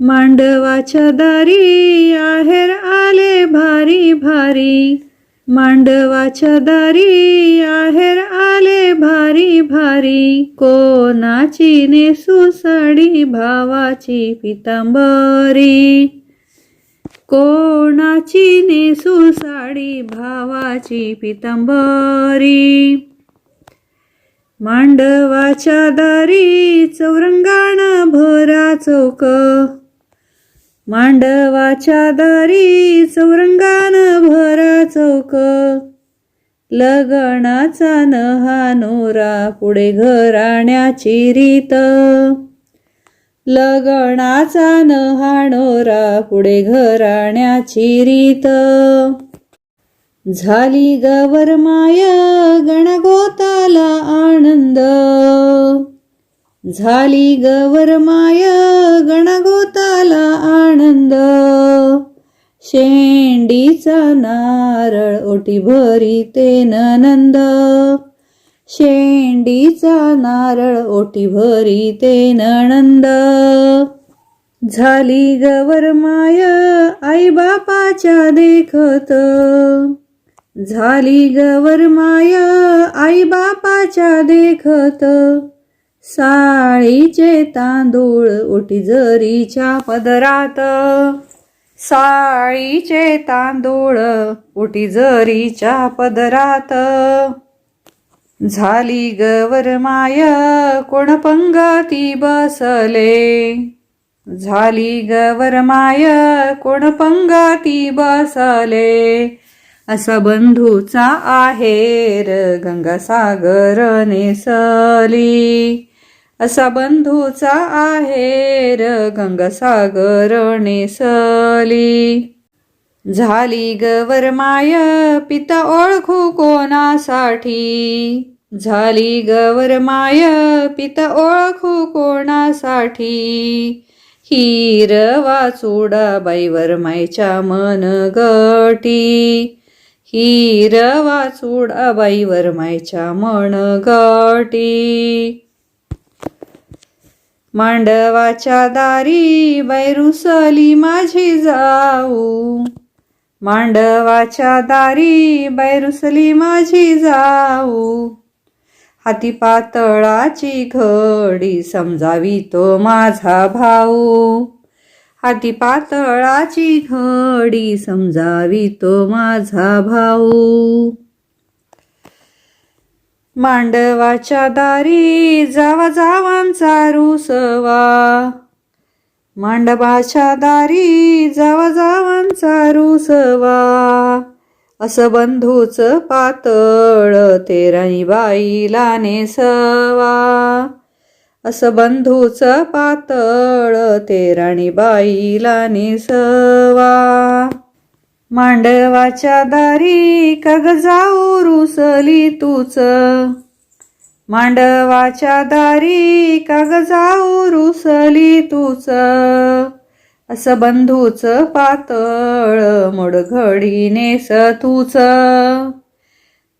मांडवाच्या दारी आहेर आले भारी भारी. मांडवाच्या दारी आहेर आले भारी भारी. कोणाची नेसू साडी भावाची पितांबरी. कोणाची नेसू साडी भावाची पितांबरी. मांडवाच्या दारी चौरंगाण भरा चौक. मांडवाच्या दारी चौरंगान भरा चौक. लगणाचा नहा नोरा पुढे घराण्याची रीत. लगनाचा नहाणोरा पुढे घराण्याची रीत. झाली गवर माय गण झाली गवर माया गणगोताला आनंद. शेंडीचा नारळ ओटी भरी ते नंद. शेंडीचा नारळ ओटी भरी ते नणंद झाली गवर माय आई बापाच्या देखत. झाली गवर माय आई बापाच्या देखत. साळीचे तांदूळ ओटी जरीच्या पदरात. साळीचे तांदूळ ओटी जरीच्या पदरात. झाली गवर माय कोण पंगती बसले? झाली गवर माय कोण पंगती बसले? असा बंधूचा आहेर गंगासागर नेसली असा बंधूचा आहेर गंगसागर नेसली. झाली गवर माय पिता ओळखू कोणासाठी? झाली गवर माय पिता ओळखू कोणासाठी? हिर वाचुडा बाईवर मायच्या मन गटी. हिर वाचुडा बाईवर मायच्या मन गटी. मांडवाच्या दारी बैरुसली माझी जाऊ. मांडवाच्या दारी बैरुसली माझी जाऊ. हाती पातळाची घडी समजावी तो माझा भाऊ. हाती पातळाची घडी समजावी तो माझा भाऊ. मांडवाच्या दारी जावा जावांचा रुसवा. मांडवाच्या दारी जावा जावांचा रुसवा. असं बंधूच पातळ तेराई बाईला नेसवा. असं बंधूच पातळ तेराणी बाईला नेसवा. मांडवाच्या दारी कग जाऊ रुसली तूच. मांडवाच्या दारी कग जाऊ रुसली तूच. असं बंधूच पातळ मुडघडी नेस तूच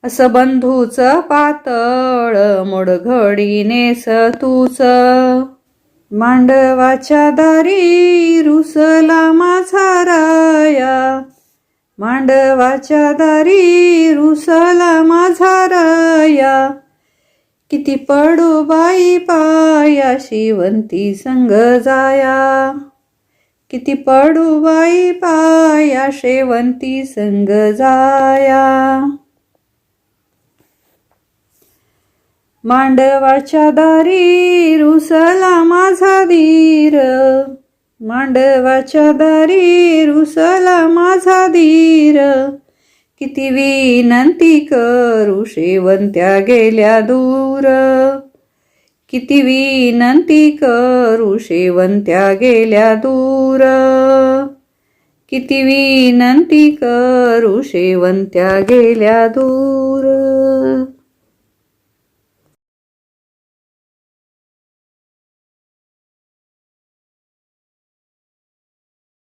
असं बंधूच पातळ मोड घडी नेस तूच मांडवाच्या दारी रुसला माझा राया. मांडवाच्या दारी रुसला माझा राया. किती पडू बाई पाया शिवंती संग जाया. किती पडू बाई पाया शेवंती संग जाया. मांडवाच्या दारी रुसला माझा धीर. मांडवाच्या दारी रुसला माझा धीर. किती विनंती करू शेवंत्या गेल्या दूर. किती विनंती करू शेवंत्या गेल्या दूर. किती विनंती करू शेवंत्या गेल्या दूर.